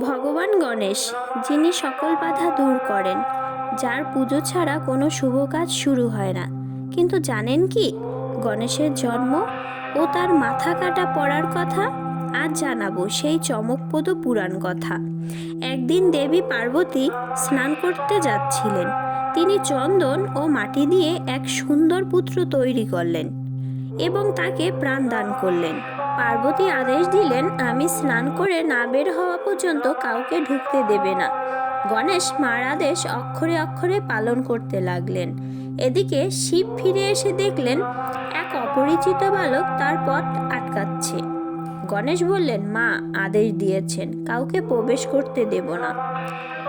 ভগবান গণেশ, যিনি সকল বাধা দূর করেন, যার পুজো ছাড়া কোনো শুভ কাজ শুরু হয় না। কিন্তু জানেন কি? গণেশের জন্ম ও তার মাথা কাটা পড়ার কথা, আজ জানাব সেই চমকপ্রদ পুরাণ কথা। একদিন দেবী পার্বতী স্নান করতে যাচ্ছিলেন। তিনি চন্দন ও মাটি দিয়ে এক সুন্দর পুত্র তৈরি করলেন এবং তাকে প্রাণ দান করলেন। পার্বতী আদেশ দিলেন, আমি স্নান করে না বের হওয়া পর্যন্ত কাউকে ঢুকতে দেবে না। গণেশ মার আদেশ অক্ষরে অক্ষরে পালন করতে লাগলেন। এদিকে শিব ফিরে এসে দেখলেন, এক অপরিচিত বালক তার পথ আটকাচ্ছে। গণেশ বললেন, মা, আদেশ দিয়েছেন, কাউকে প্রবেশ করতে দেব না।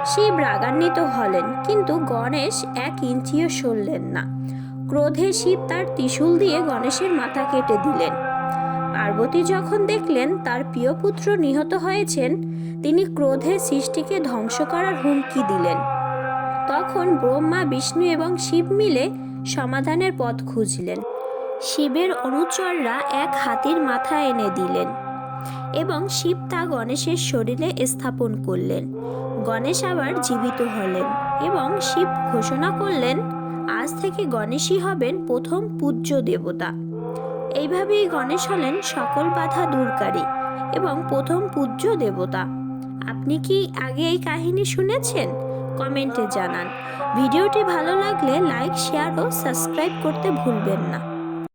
শিব রাগান্বিত হলেন, কিন্তু গণেশ এক ইঞ্চিও সরলেন না। ক্রোধে শিব তার ত্রিশূল দিয়ে গণেশের মাথা কেটে দিলেন। পার্বতী যখন দেখলেন তার প্রিয় পুত্র নিহত হয়েছেন, তিনি ক্রোধে সৃষ্টিকে ধ্বংস করার হুমকি দিলেন। তখন ব্রহ্মা, বিষ্ণু এবং শিব মিলে সমাধানের পথ খুঁজলেন। শিবের অনুচররা এক হাতির মাথা এনে দিলেন এবং শিব তা গণেশের শরীরে স্থাপন করলেন। গণেশ আবার জীবিত হলেন এবং শিব ঘোষণা করলেন, আজ থেকে গণেশই হবেন প্রথম পূজ্য দেবতা। এইভাবেই গণেশ হলেন সকল বাধা দূরকারী এবং প্রথম পূজ্য দেবতা। আপনি কি আগে এই কাহিনী শুনেছেন? কমেন্টে জানান। ভিডিওটি ভালো লাগলে লাইক, শেয়ার ও সাবস্ক্রাইব করতে ভুলবেন না।